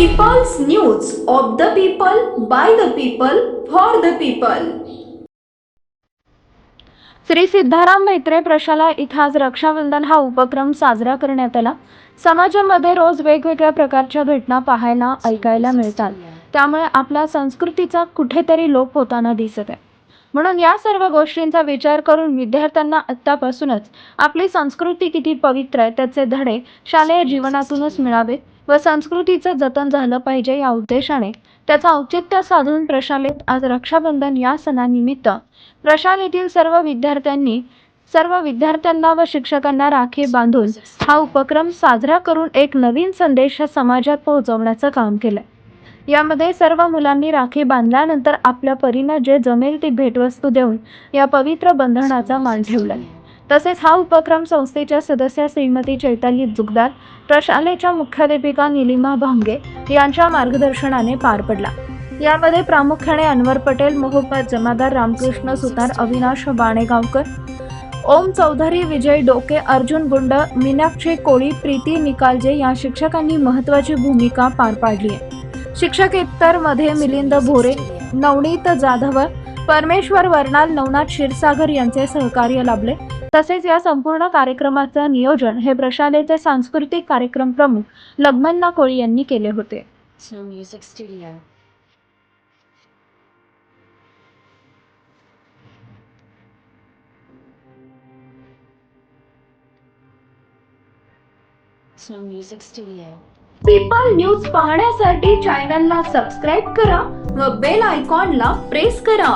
News of the people by the people for the people Shri Siddharam Mhetre प्रशाला इथं आज रक्षाबंधन हा उपक्रम साजरा करण्यात आला. समाजामध्ये रोज वेगवेगळ्या प्रकारच्या घटना पाहायला ऐकायला मिळतात. त्यामुळे आपल्या संस्कृतीचा कुठेतरी लोप होताना दिसत आहे. म्हणून या सर्व गोष्टींचा विचार करून विद्यार्थ्यांना आत्तापासूनच आपली संस्कृती किती पवित्र आहे त्याचे धडे शालेय जीवनातूनच मिळावेत. व संस्कृतीचं जतन झालं पाहिजे या उद्देशाने. त्याचं औचित्य साधून प्रशालेत आज रक्षाबंधन या सणानिमित्त प्रशालेतील सर्व विद्यार्थ्यांनी सर्व विद्यार्थ्यांना व शिक्षकांना राखी बांधून हा उपक्रम साजरा करून एक नवीन संदेश समाजात पोहोचवण्याचं काम केलं यामध्ये सर्व मुलांनी राखी बांधल्यानंतर आपल्या परीनं जे जमेल ती भेटवस्तू देऊन या पवित्र बंधनाचा मान ठेवलाय. तसेच हा उपक्रम संस्थेच्या सदस्या श्रीमती चैताली जुगदार प्रशालेच्या मुख्याध्यापिका निलिमा भांगे यांच्या मार्गदर्शनाने पार पडला. यामध्ये प्रामुख्याने अनवर पटेल मोहम्मद जमादार रामकृष्ण सुतार अविनाश बाणेगावकर ओम चौधरी विजय डोके अर्जुन गुंड मीनाक्षी कोळी प्रीती निकालजे या शिक्षकांनी महत्त्वाची भूमिका पार पाडली आहे. शिक्षकेतरमध्ये मिलिंद भोरे नवनीत जाधव परमेश्वर वर्णाल नवनाथ क्षीरसागर यांचे सहकार्य लाभले तसेच या संपूर्ण कार्यक्रमाचं नियोजन हे प्रशालेचे सांस्कृतिक कार्यक्रम प्रमुख लग्मन्ना कोळी यांनी केले होते Snow Music Studio. Snow Music Studio. People news पाहण्यासाठी चॅनलला सबस्क्राईब करा व बेल आयकॉनला प्रेस करा